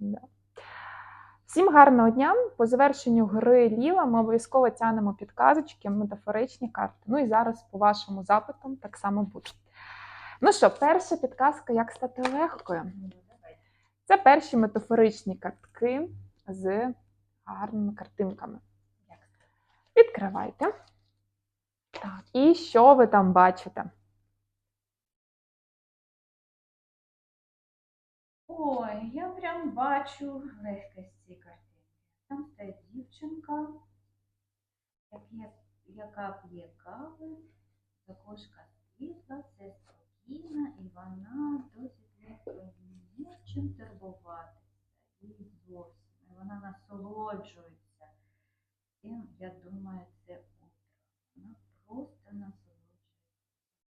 Да. Всім гарного дня! По завершенню гри Ліла ми обов'язково тянемо підказочки, метафоричні карти. Ну і зараз по вашому запитам так само буде. Ну що, перша підказка, як стати легкою. Це перші метафоричні картки з гарними картинками. Відкривайте. Так, і що ви там бачите? Ой, я прям бачу легкість цієї картинки. Там стоїть дівчинка, яка п'є кави, окошка світла, все спокійно, і вона досить легко ні чим турбуватися. І зовсім. І вона насолоджується. Тим, я думаю, це утро. Вона просто насолоджується.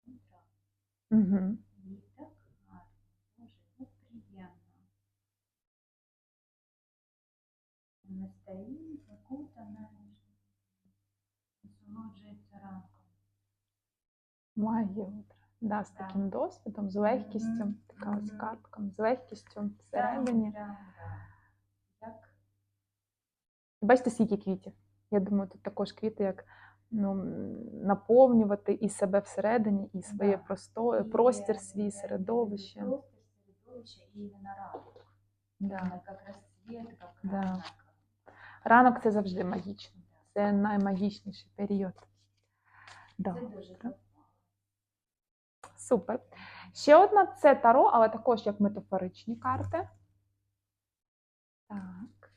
Утро. Угу. Їй так гарно, Боже, як приємно. Вона стоїть, закутана, насолоджується ранком. Магія утра. Да, з Так. таким досвідом, з легкістю, Мгм, така ось мгм. картком, з легкістю всередині. Да. Як Бачите, скільки квітів? Я думаю, тут також квіти, як ну, наповнювати і себе всередині, і своє Да. просто, і, простір е, свій, е, середовище. Простір, середовище і іменно ранок. Да. Іменно як розцвіт, як Да. Ранок. Це завжди магічно. Це наймагічніший період. Допомагає. Супер. Ще одна це таро, але також як метафоричні карти. Так.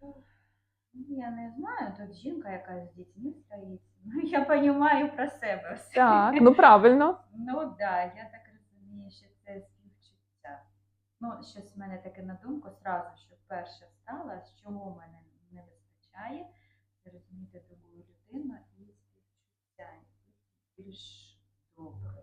Ну, Я не знаю, тут жінка якась з дітьми стоїть. Ну, я розумію про себе все. Так, ну правильно. Ну так, да, я так розумію, що це співчуття. Ну, щось в мене таке на думку зразу, що перше стало, з чого в мене не вистачає, це розуміти другу людину і співчуття, більш доброю.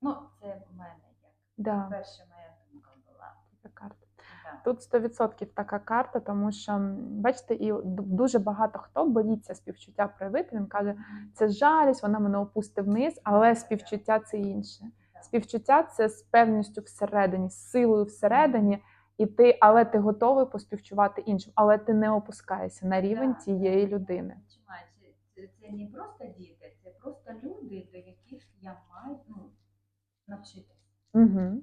Ну, це в мене як Да, перша моя думка була. така карта. Да. Тут 100% така карта, тому що, бачите, і дуже багато хто боїться співчуття проявити. Він каже, це жалість, вона мене опустить вниз, але співчуття це інше. Співчуття це з певністю всередині, з силою всередині, і ти, але ти готовий поспівчувати іншим, але ти не опускаєшся на рівень Да, тієї людини. Це, не просто діти, це просто люди, до яких я маю ну, навчитися Угу.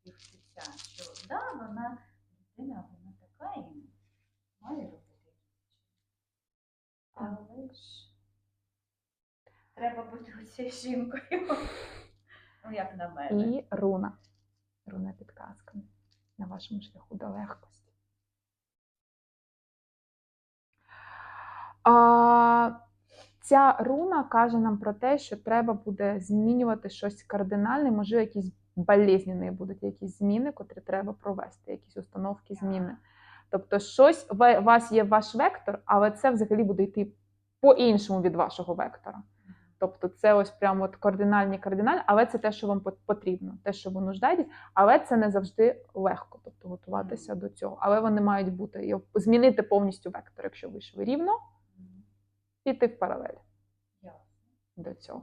співчуття. Що да, вона дитина, вона така і має робити. Але ж треба бути оцією жінкою. Ну, як на мене. І руна. Руна підказка на вашому шляху до легкості. А, ця руна каже нам про те, що треба буде змінювати щось кардинальне, може, якісь болезненні будуть якісь зміни, котрі треба провести, якісь установки, зміни. Тобто, щось у вас є ваш вектор, але це взагалі буде йти по-іншому від вашого вектора. Тобто це ось прямо от кардинальні кардинальні, але це те, що вам потрібно, те, що ви нуждаєтесь, але це не завжди легко, тобто готуватися до цього. Але вони мають бути і змінити повністю вектор, якщо ви йшли рівно, Мгм. піти в паралель Ясно. до цього.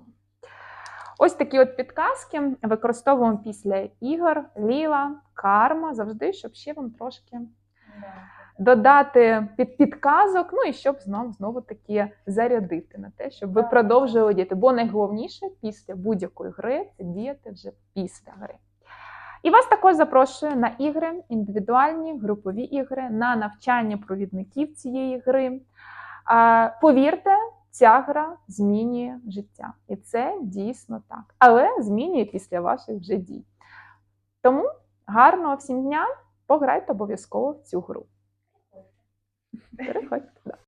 Ось такі от підказки використовуємо після ігор, ліла, карма, завжди, щоб ще вам трошки Да. Додати під підказок, ну і щоб знов знову таки зарядити на те, щоб ви Так. продовжували діяти. Бо найголовніше після будь-якої гри це діяти вже після гри. І вас також запрошую на ігри, індивідуальні, групові ігри, на навчання провідників цієї гри. Повірте, ця гра змінює життя. І це дійсно так. Але змінює після ваших вже дій. Тому гарного всім дня! Пограйте обов'язково в цю гру. Переходьте. Да.